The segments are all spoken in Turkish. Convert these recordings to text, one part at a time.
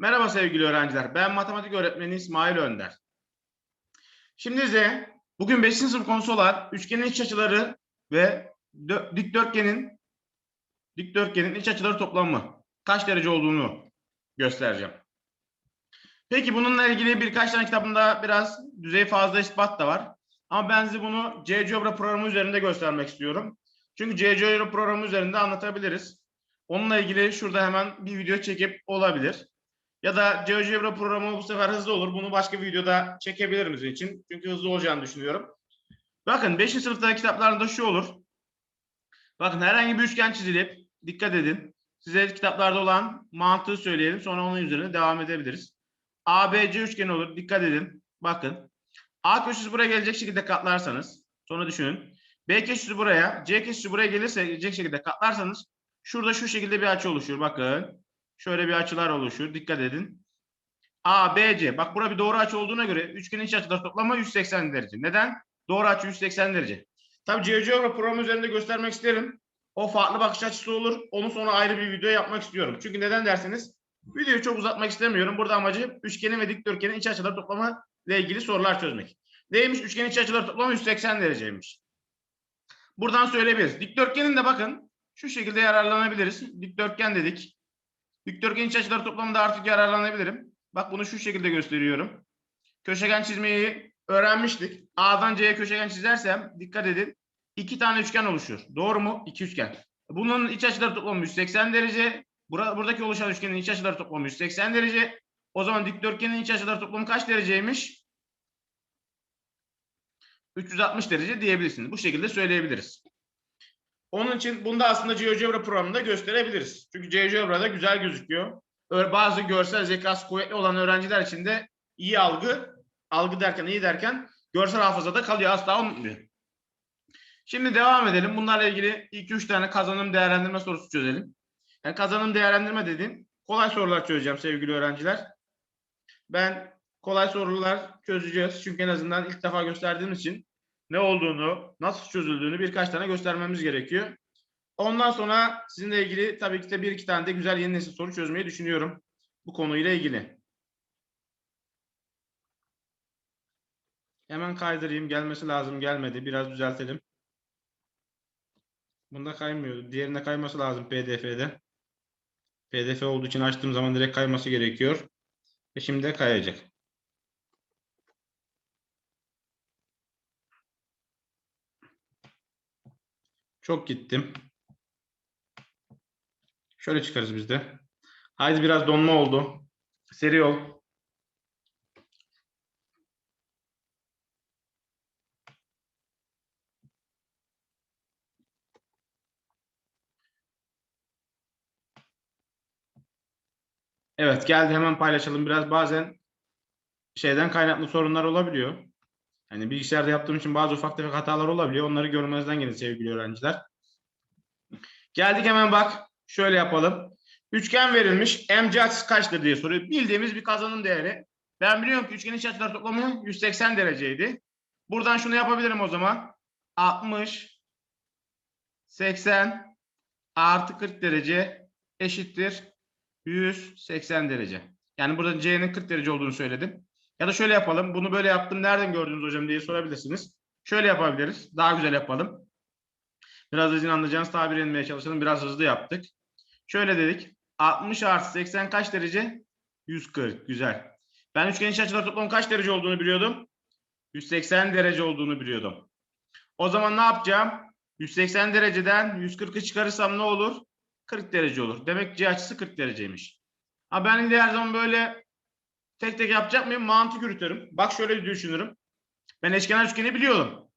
Merhaba sevgili öğrenciler. Ben matematik öğretmeni İsmail Önder. Şimdi size bugün 5. sınıf konusu olan üçgenin iç açıları ve dö- dikdörtgenin dikdörtgenin iç açıları toplamı kaç derece olduğunu göstereceğim. Peki bununla ilgili birkaç tane kitabında biraz düzey fazla ispat da var. Ama ben size bunu GeoGebra programı üzerinde göstermek istiyorum. Çünkü GeoGebra programı üzerinde anlatabiliriz. Onunla ilgili şurada hemen bir video çekip olabilir. Ya da GeoGebra programı bu sefer hızlı olur. Bunu başka bir videoda çekebilirim sizin için. Çünkü hızlı olacağını düşünüyorum. Bakın 5. sınıftaki kitaplarında şu olur. Bakın herhangi bir üçgen çizilip dikkat edin. Size kitaplarda olan mantığı söyleyelim. Sonra onun üzerine devam edebiliriz. ABC üçgeni olur. Dikkat edin. Bakın. A köşesi buraya gelecek şekilde katlarsanız. Sonra düşünün. B köşesi buraya. C köşesi buraya gelirse gelecek şekilde katlarsanız. Şurada şu şekilde bir açı oluşur. Bakın. Şöyle bir açılar oluşur. Dikkat edin. A, B, C. Bak burada bir doğru açı olduğuna göre üçgenin iç açıları toplamı 180 derece. Neden? Doğru açı 180 derece. Tabii GeoGebra programı üzerinde göstermek isterim. O farklı bakış açısı olur. Onu sonra ayrı bir video yapmak istiyorum. Çünkü neden derseniz videoyu çok uzatmak istemiyorum. Burada amacı üçgenin ve dikdörtgenin iç açıları toplamı ile ilgili sorular çözmek. Neymiş? Üçgenin iç açıları toplamı 180 dereceymiş. Buradan söyleyebiliriz. Dikdörtgenin de bakın şu şekilde yararlanabiliriz. Dikdörtgen dedik. Dikdörtgen iç açıları toplamında artık yararlanabilirim. Bak bunu şu şekilde gösteriyorum. Köşegen çizmeyi öğrenmiştik. A'dan C'ye köşegen çizersem dikkat edin. iki tane üçgen oluşur. Doğru mu? İki üçgen. Bunun iç açıları toplamı 180 derece. Bura, buradaki oluşan üçgenin iç açıları toplamı 180 derece. O zaman dikdörtgenin iç açıları toplamı kaç dereceymiş? 360 derece diyebilirsiniz. Bu şekilde söyleyebiliriz. Onun için bunu da aslında GeoGebra programında gösterebiliriz. Çünkü GeoGebra'da güzel gözüküyor. Bazı görsel zekası kuvvetli olan öğrenciler için de iyi algı, algı derken iyi derken görsel hafızada kalıyor. Asla unutmuyor. Şimdi devam edelim. Bunlarla ilgili 2-3 tane kazanım değerlendirme sorusu çözelim. Yani kazanım değerlendirme dediğim kolay sorular çözeceğim sevgili öğrenciler. Ben kolay sorular çözeceğiz. Çünkü en azından ilk defa gösterdiğimiz için ne olduğunu, nasıl çözüldüğünü birkaç tane göstermemiz gerekiyor. Ondan sonra sizinle ilgili tabii ki de bir iki tane de güzel yeni nesil soru çözmeyi düşünüyorum bu konuyla ilgili. Hemen kaydırayım. Gelmesi lazım. Gelmedi. Biraz düzeltelim. Bunda kaymıyor. Diğerinde kayması lazım PDF'de. PDF olduğu için açtığım zaman direkt kayması gerekiyor. Ve şimdi de kayacak. Çok gittim. Şöyle çıkarız biz de. Haydi biraz donma oldu. Seri ol. Evet geldi hemen paylaşalım. Biraz bazen şeyden kaynaklı sorunlar olabiliyor. Yani bilgisayarda yaptığım için bazı ufak tefek hatalar olabiliyor. Onları görmezden gelin sevgili öğrenciler. Geldik hemen bak. Şöyle yapalım. Üçgen verilmiş. MC açısı kaçtır diye soruyor. Bildiğimiz bir kazanım değeri. Ben biliyorum ki üçgenin iç açıları toplamı 180 dereceydi. Buradan şunu yapabilirim o zaman. 60 80 artı 40 derece eşittir 180 derece. Yani burada C'nin 40 derece olduğunu söyledim. Ya da şöyle yapalım. Bunu böyle yaptım. Nereden gördünüz hocam diye sorabilirsiniz. Şöyle yapabiliriz. Daha güzel yapalım. Biraz hızlı anlayacağınız tabir etmeye çalışalım. Biraz hızlı yaptık. Şöyle dedik. 60 artı 80 kaç derece? 140. Güzel. Ben üçgenin iç açıları toplamı kaç derece olduğunu biliyordum. 180 derece olduğunu biliyordum. O zaman ne yapacağım? 180 dereceden 140'ı çıkarırsam ne olur? 40 derece olur. Demek C açısı 40 dereceymiş. Ha ben de her zaman böyle tek tek yapacak mıyım? Mantık yürütürüm. Bak şöyle düşünürüm. Ben eşkenar üçgeni biliyorum.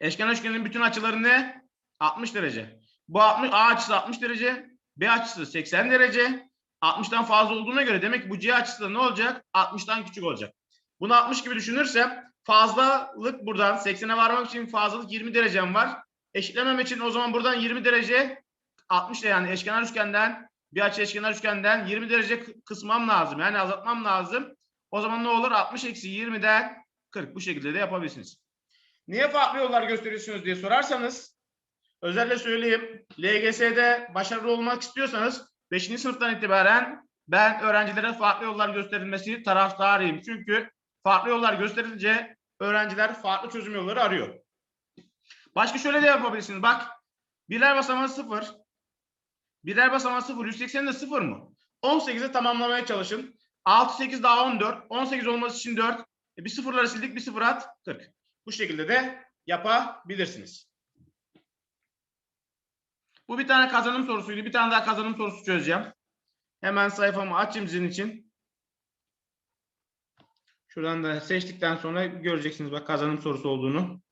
Eşkenar üçgenin bütün açıları ne? 60 derece. Bu 60, A açısı 60 derece. B açısı 80 derece. 60'tan fazla olduğuna göre demek ki bu C açısı da ne olacak? 60'tan küçük olacak. Bunu 60 gibi düşünürsem fazlalık buradan 80'e varmak için fazlalık 20 derecem var. Eşitlemem için o zaman buradan 20 derece 60 da yani eşkenar üçgenden bir açı eşkenar üçgenden 20 derece kı- kısmam lazım. Yani azaltmam lazım. O zaman ne olur? 60 eksi 20'den 40. Bu şekilde de yapabilirsiniz. Niye farklı yollar gösteriyorsunuz diye sorarsanız özellikle söyleyeyim. LGS'de başarılı olmak istiyorsanız 5. sınıftan itibaren ben öğrencilere farklı yollar gösterilmesi taraftarıyım. Çünkü farklı yollar gösterilince öğrenciler farklı çözüm yolları arıyor. Başka şöyle de yapabilirsiniz. Bak birer basamağı sıfır. Birer basamağı sıfır. 180 de sıfır mı? 18'e tamamlamaya çalışın. 6, 8 daha 14. 18 olması için 4. E bir sıfırları sildik bir sıfır at 40. Bu şekilde de yapabilirsiniz. Bu bir tane kazanım sorusuydu. Bir tane daha kazanım sorusu çözeceğim. Hemen sayfamı açayım sizin için. Şuradan da seçtikten sonra göreceksiniz bak kazanım sorusu olduğunu.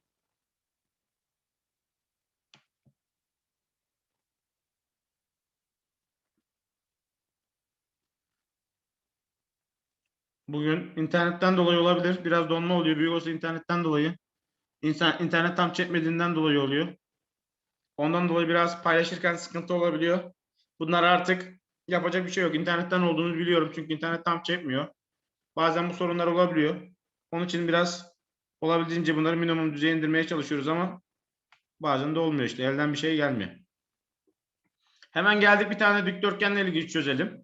Bugün internetten dolayı olabilir. Biraz donma oluyor. Büyük olsa internetten dolayı. İnsan, internet tam çekmediğinden dolayı oluyor. Ondan dolayı biraz paylaşırken sıkıntı olabiliyor. Bunlar artık yapacak bir şey yok. İnternetten olduğunu biliyorum çünkü internet tam çekmiyor. Bazen bu sorunlar olabiliyor. Onun için biraz olabildiğince bunları minimum düzeye indirmeye çalışıyoruz ama bazen de olmuyor işte. Elden bir şey gelmiyor. Hemen geldik bir tane dikdörtgenle ilgili çözelim.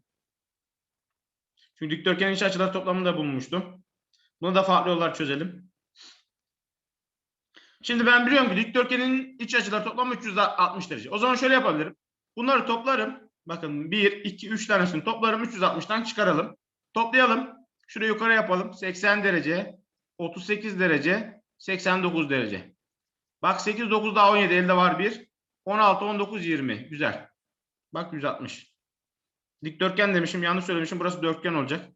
Çünkü dikdörtgenin iç açılar toplamını da bulmuştum. Bunu da farklı yollar çözelim. Şimdi ben biliyorum ki dikdörtgenin iç açılar toplamı 360 derece. O zaman şöyle yapabilirim. Bunları toplarım. Bakın 1, 2, 3 tanesini toplarım. 360'tan çıkaralım. Toplayalım. Şurayı yukarı yapalım. 80 derece, 38 derece, 89 derece. Bak 8, 9 daha 17 elde var 1. 16, 19, 20. Güzel. Bak 160. Dikdörtgen demişim. Yanlış söylemişim. Burası dörtgen olacak.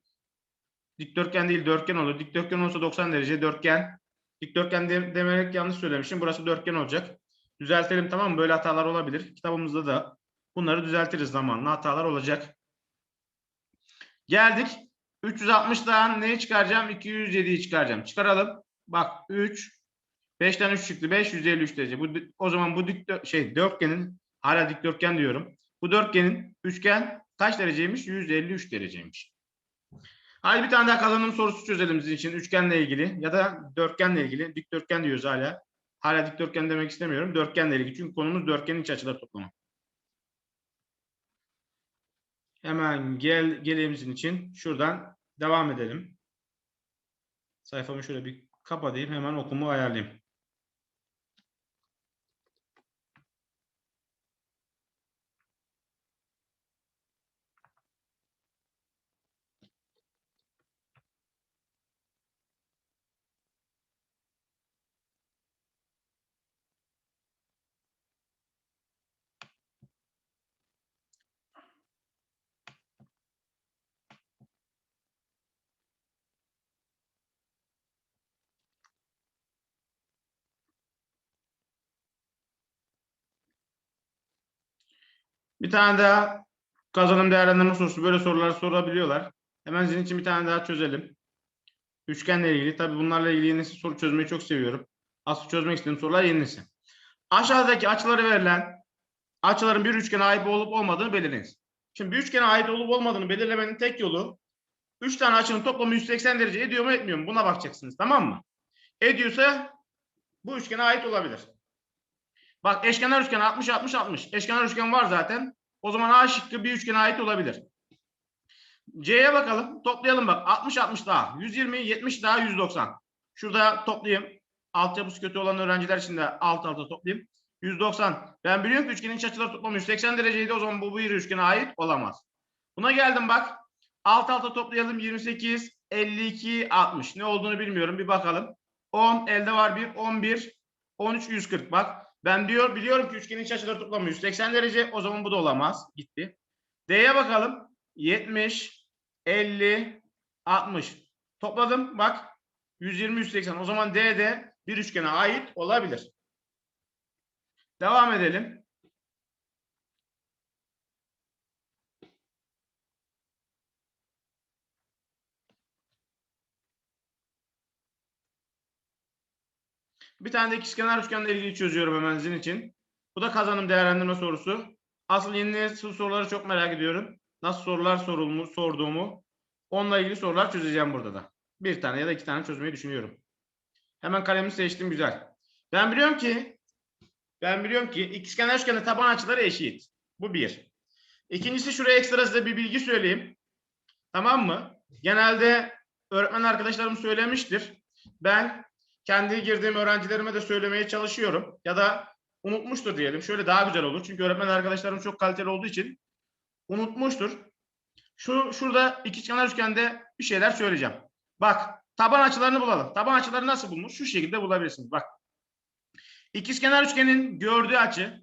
Dikdörtgen değil dörtgen olur. Dikdörtgen olursa 90 derece dörtgen. Dikdörtgen de, demerek yanlış söylemişim. Burası dörtgen olacak. Düzeltelim tamam mı? Böyle hatalar olabilir. Kitabımızda da bunları düzeltiriz zamanla. Hatalar olacak. Geldik. 360'dan neyi çıkaracağım? 207'yi çıkaracağım. Çıkaralım. Bak 3. 5'ten 3 çıktı. 5, 153 derece. Bu, o zaman bu dikdör, şey dörtgenin hala dikdörtgen diyorum. Bu dörtgenin üçgen kaç dereceymiş? 153 dereceymiş. Haydi bir tane daha kazanım sorusu çözelim sizin için. Üçgenle ilgili ya da dörtgenle ilgili. Dikdörtgen diyoruz hala. Hala dikdörtgen demek istemiyorum. Dörtgenle ilgili. Çünkü konumuz dörtgenin iç açıları toplamı. Hemen gel geleğimizin için şuradan devam edelim. Sayfamı şöyle bir kapatayım. Hemen okumu ayarlayayım. Bir tane daha kazanım değerlendirme sorusu böyle sorular sorabiliyorlar. Hemen sizin için bir tane daha çözelim. Üçgenle ilgili. Tabii bunlarla ilgili yeni nesil soru çözmeyi çok seviyorum. Asıl çözmek istediğim sorular yeni nesil. Aşağıdaki açıları verilen açıların bir üçgene ait olup olmadığını belirleyiniz. Şimdi bir üçgene ait olup olmadığını belirlemenin tek yolu 3 tane açının toplamı 180 derece ediyor mu etmiyor mu? Buna bakacaksınız tamam mı? Ediyorsa bu üçgene ait olabilir. Bak eşkenar üçgen 60 60 60. Eşkenar üçgen var zaten. O zaman A şıkkı bir üçgene ait olabilir. C'ye bakalım. Toplayalım bak. 60 60 daha. 120 70 daha 190. Şurada toplayayım. Altyapısı kötü olan öğrenciler için de alt alta toplayayım. 190. Ben biliyorum ki üçgenin iç açıları toplamı 180 dereceydi. O zaman bu bir üçgene ait olamaz. Buna geldim bak. Alt alta toplayalım. 28, 52, 60. Ne olduğunu bilmiyorum. Bir bakalım. 10 elde var 1, 11, 13, 140. Bak ben diyor biliyorum ki üçgenin iç açıları toplamı 180 derece. O zaman bu da olamaz. Gitti. D'ye bakalım. 70, 50, 60. Topladım. Bak 120, 180. O zaman D de bir üçgene ait olabilir. Devam edelim. Bir tane de ikizkenar üçgenle ilgili çözüyorum hemen sizin için. Bu da kazanım değerlendirme sorusu. Asıl yeni nesil soruları çok merak ediyorum. Nasıl sorular sorulmuş, sorduğumu. Onunla ilgili sorular çözeceğim burada da. Bir tane ya da iki tane çözmeyi düşünüyorum. Hemen kalemi seçtim güzel. Ben biliyorum ki ben biliyorum ki ikizkenar üçgenin taban açıları eşit. Bu bir. İkincisi şuraya ekstra size bir bilgi söyleyeyim. Tamam mı? Genelde öğretmen arkadaşlarım söylemiştir. Ben kendi girdiğim öğrencilerime de söylemeye çalışıyorum. Ya da unutmuştur diyelim. Şöyle daha güzel olur. Çünkü öğretmen arkadaşlarım çok kaliteli olduğu için unutmuştur. Şu şurada ikizkenar üçgende bir şeyler söyleyeceğim. Bak taban açılarını bulalım. Taban açıları nasıl bulunur? Şu şekilde bulabilirsiniz. Bak. İkizkenar üçgenin gördüğü açı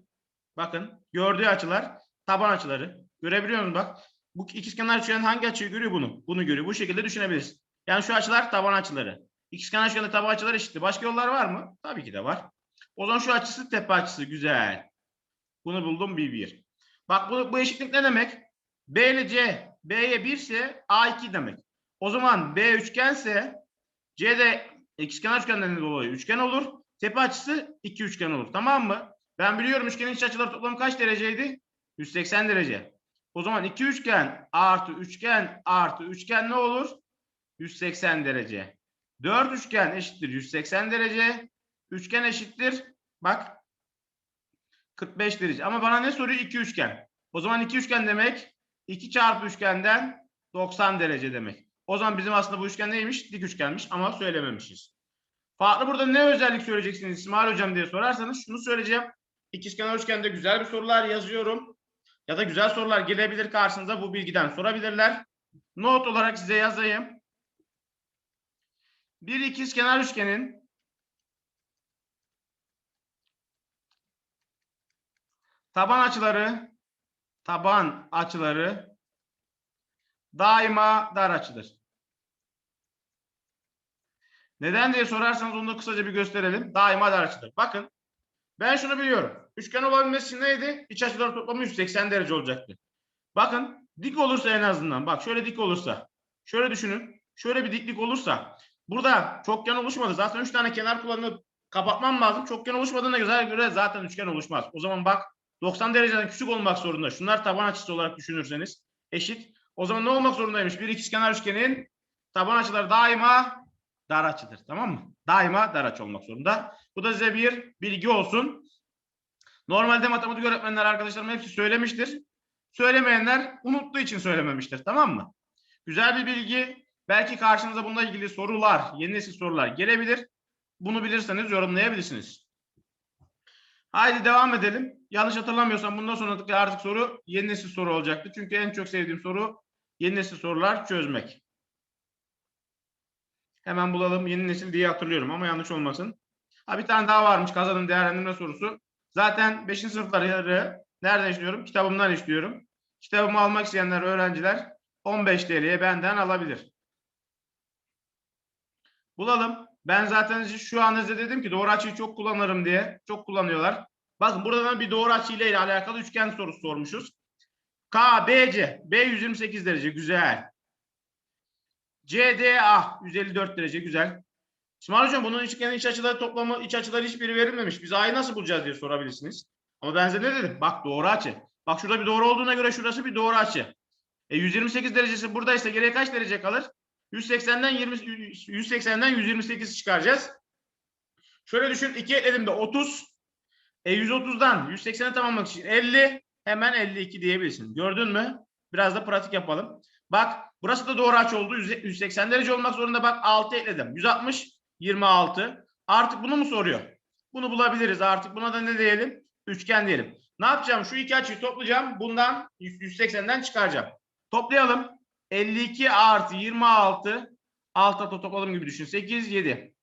bakın gördüğü açılar taban açıları. Görebiliyor musunuz bak? Bu ikizkenar üçgenin hangi açıyı görüyor bunu? Bunu görüyor. Bu şekilde düşünebiliriz. Yani şu açılar taban açıları. İkizkenar üçgende taban açıları eşittir. Başka yollar var mı? Tabii ki de var. O zaman şu açısı tepe açısı. Güzel. Bunu buldum bir bir. Bak bu, bu eşitlik ne demek? B ile C B'ye 1 ise A2 demek. O zaman B üçgense C de ikizkenar üçgenden dolayı üçgen olur. Tepe açısı iki üçgen olur. Tamam mı? Ben biliyorum üçgenin iç açıları toplamı kaç dereceydi? 180 derece. O zaman iki üçgen artı üçgen artı üçgen ne olur? 180 derece. 4 üçgen eşittir 180 derece. Üçgen eşittir. Bak 45 derece. Ama bana ne soruyor? 2 üçgen. O zaman 2 üçgen demek 2 çarpı üçgenden 90 derece demek. O zaman bizim aslında bu üçgen neymiş? Dik üçgenmiş ama söylememişiz. Farklı burada ne özellik söyleyeceksiniz İsmail Hocam diye sorarsanız şunu söyleyeceğim. İkizkenar üçgende güzel bir sorular yazıyorum. Ya da güzel sorular gelebilir karşınıza bu bilgiden sorabilirler. Not olarak size yazayım. Bir ikizkenar üçgenin taban açıları taban açıları daima dar açıdır. Neden diye sorarsanız onu da kısaca bir gösterelim. Daima dar açıdır. Bakın ben şunu biliyorum. Üçgen olabilmesi neydi? İç açıları toplamı 180 derece olacaktı. Bakın dik olursa en azından bak şöyle dik olursa şöyle düşünün. Şöyle bir diklik olursa burada çokgen oluşmadı. Zaten 3 tane kenar kullanıp kapatmam lazım. Çokgen oluşmadığına göre zaten üçgen oluşmaz. O zaman bak 90 dereceden küçük olmak zorunda. Şunlar taban açısı olarak düşünürseniz eşit. O zaman ne olmak zorundaymış? Bir ikizkenar üçgenin taban açıları daima dar açıdır. Tamam mı? Daima dar açı olmak zorunda. Bu da size bir bilgi olsun. Normalde matematik öğretmenler arkadaşlarım hepsi söylemiştir. Söylemeyenler unuttuğu için söylememiştir. Tamam mı? Güzel bir bilgi. Belki karşınıza bununla ilgili sorular, yeni nesil sorular gelebilir. Bunu bilirseniz yorumlayabilirsiniz. Haydi devam edelim. Yanlış hatırlamıyorsam bundan sonraki artık soru yeni nesil soru olacaktı. Çünkü en çok sevdiğim soru yeni nesil sorular çözmek. Hemen bulalım yeni nesil diye hatırlıyorum ama yanlış olmasın. Ha bir tane daha varmış kazanım değerlendirme sorusu. Zaten 5. sınıfları nereden işliyorum? Kitabımdan işliyorum. Kitabımı almak isteyenler öğrenciler 15 TL'ye benden alabilir. Bulalım. Ben zaten şu an size dedim ki doğru açıyı çok kullanırım diye. Çok kullanıyorlar. Bakın burada bir doğru açı ile alakalı üçgen sorusu sormuşuz. K, B, C. B 128 derece. Güzel. CDA 154 derece. Güzel. İsmail Hocam bunun üçgenin iç açıları toplamı, iç açıları hiçbiri verilmemiş. Biz A'yı nasıl bulacağız diye sorabilirsiniz. Ama ben size ne dedim? Bak doğru açı. Bak şurada bir doğru olduğuna göre şurası bir doğru açı. E 128 derecesi buradaysa geriye kaç derece kalır? 180'den 20 180'den 128 çıkaracağız. Şöyle düşün 2 ekledim de 30. E 130'dan 180'e tamamlamak için 50 hemen 52 diyebilirsin. Gördün mü? Biraz da pratik yapalım. Bak burası da doğru açı oldu. 180 derece olmak zorunda. Bak 6 ekledim. 160 26. Artık bunu mu soruyor? Bunu bulabiliriz. Artık buna da ne diyelim? Üçgen diyelim. Ne yapacağım? Şu iki açıyı toplayacağım. Bundan 180'den çıkaracağım. Toplayalım. 52 artı 26 alt topladım gibi düşün. 8, 7.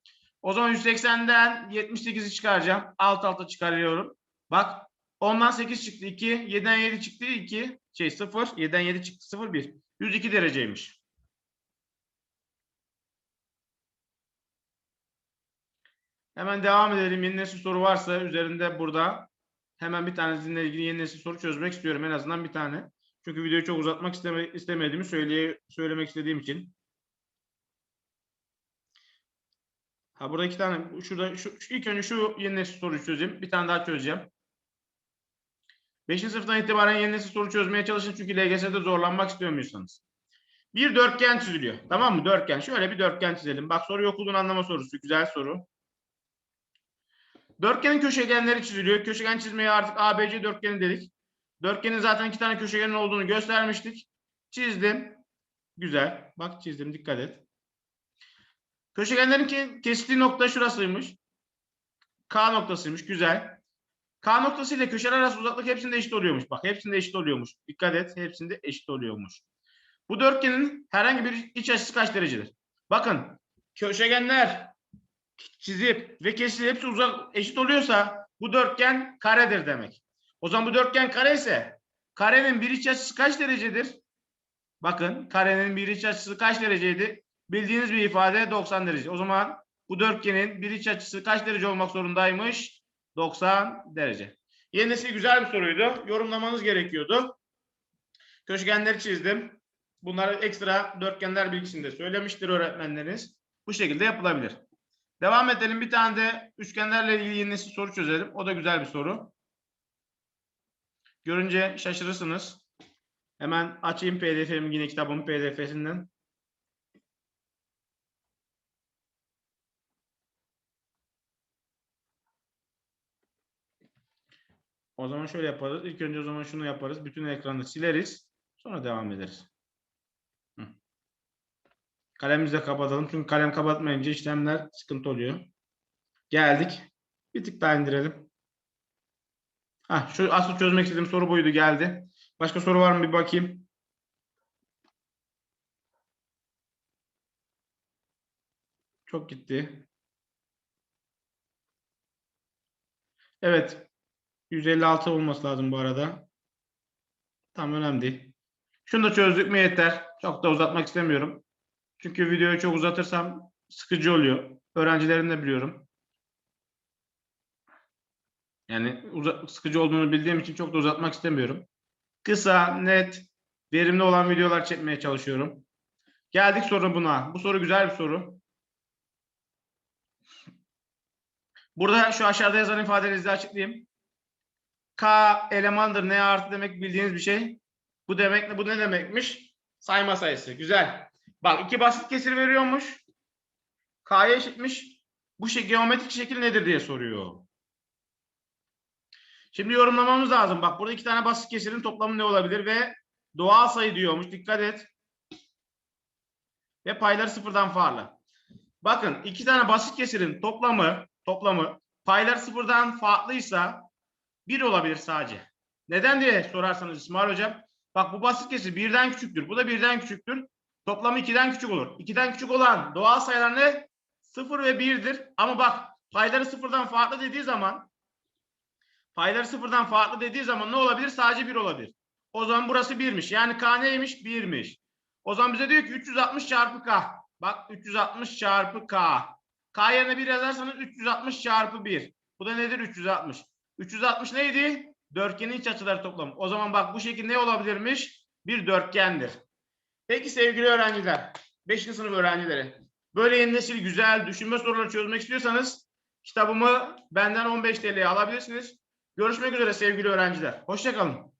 O zaman 180'den 78'i çıkaracağım. Alt alta çıkarıyorum. Bak ondan 8 çıktı 2. 7'den 7 çıktı 2. Şey 0. 7'den 7 çıktı 0 1. 102 dereceymiş. Hemen devam edelim. Yeni nesil soru varsa üzerinde burada hemen bir tanesinle ilgili yeni nesil soru çözmek istiyorum. En azından bir tane. Çünkü videoyu çok uzatmak isteme, istemediğimi söyleye, söylemek istediğim için. Ha burada iki tane şurada şu, ilk önce şu yeni nesil soruyu çözeyim. Bir tane daha çözeceğim. Beşinci sınıftan itibaren yeni nesil soru çözmeye çalışın çünkü LGS'de zorlanmak istemiyorsanız. Bir dörtgen çiziliyor. Tamam mı? Dörtgen. Şöyle bir dörtgen çizelim. Bak soru okulun anlama sorusu. Güzel soru. Dörtgenin köşegenleri çiziliyor. Köşegen çizmeye artık ABC dörtgeni dedik. Dörtgenin zaten iki tane köşegenin olduğunu göstermiştik. Çizdim. Güzel. Bak çizdim dikkat et. Köşegenlerin ke- kesiştiği nokta şurasıymış. K noktasıymış. Güzel. K noktası ile köşeler arası uzaklık hepsinde eşit oluyormuş. Bak hepsinde eşit oluyormuş. Dikkat et. Hepsinde eşit oluyormuş. Bu dörtgenin herhangi bir iç açısı kaç derecedir? Bakın köşegenler çizip ve kesip hepsi uzak eşit oluyorsa bu dörtgen karedir demek. O zaman bu dörtgen kare ise karenin bir iç açısı kaç derecedir? Bakın karenin bir iç açısı kaç dereceydi? Bildiğiniz bir ifade 90 derece. O zaman bu dörtgenin bir iç açısı kaç derece olmak zorundaymış? 90 derece. Yeni nesil güzel bir soruydu. Yorumlamanız gerekiyordu. Köşegenleri çizdim. Bunları ekstra dörtgenler bilgisinde söylemiştir öğretmenleriniz. Bu şekilde yapılabilir. Devam edelim. Bir tane de üçgenlerle ilgili yeni nesil soru çözelim. O da güzel bir soru. Görünce şaşırırsınız. Hemen açayım pdf'imi yine kitabımın pdf'sinden. O zaman şöyle yaparız. İlk önce o zaman şunu yaparız. Bütün ekranı sileriz. Sonra devam ederiz. Kalemimizi de kapatalım. Çünkü kalem kapatmayınca işlemler sıkıntı oluyor. Geldik. Bir tık daha indirelim. Hah, şu asıl çözmek istediğim soru buydu geldi. Başka soru var mı bir bakayım. Çok gitti. Evet. 156 olması lazım bu arada. Tam önemli değil. Şunu da çözdük mü yeter. Çok da uzatmak istemiyorum. Çünkü videoyu çok uzatırsam sıkıcı oluyor. Öğrencilerim de biliyorum. Yani uza- sıkıcı olduğunu bildiğim için çok da uzatmak istemiyorum. Kısa, net, verimli olan videolar çekmeye çalışıyorum. Geldik sonra buna. Bu soru güzel bir soru. Burada şu aşağıda yazan ifadeleri size açıklayayım. K elemandır. N artı demek bildiğiniz bir şey. Bu demek ne? Bu ne demekmiş? Sayma sayısı. Güzel. Bak iki basit kesir veriyormuş. K'ya eşitmiş. Bu şey geometrik şekil nedir diye soruyor. Şimdi yorumlamamız lazım. Bak burada iki tane basit kesirin toplamı ne olabilir ve doğal sayı diyormuş. Dikkat et. Ve payları sıfırdan farklı. Bakın iki tane basit kesirin toplamı toplamı paylar sıfırdan farklıysa bir olabilir sadece. Neden diye sorarsanız İsmail Hocam. Bak bu basit kesir birden küçüktür. Bu da birden küçüktür. Toplamı 2'den küçük olur. 2'den küçük olan doğal sayılar ne? 0 ve 1'dir. Ama bak payları sıfırdan farklı dediği zaman payları sıfırdan farklı dediği zaman ne olabilir? Sadece 1 olabilir. O zaman burası 1'miş. Yani K neymiş? 1'miş. O zaman bize diyor ki 360 çarpı K. Bak 360 çarpı K. K yerine 1 yazarsanız 360 çarpı 1. Bu da nedir? 360. 360 neydi? Dörtgenin iç açıları toplamı. O zaman bak bu şekil ne olabilirmiş? Bir dörtgendir. Peki sevgili öğrenciler, 5. sınıf öğrencileri, böyle yeni nesil güzel düşünme soruları çözmek istiyorsanız kitabımı benden 15 TL'ye alabilirsiniz. Görüşmek üzere sevgili öğrenciler. Hoşçakalın.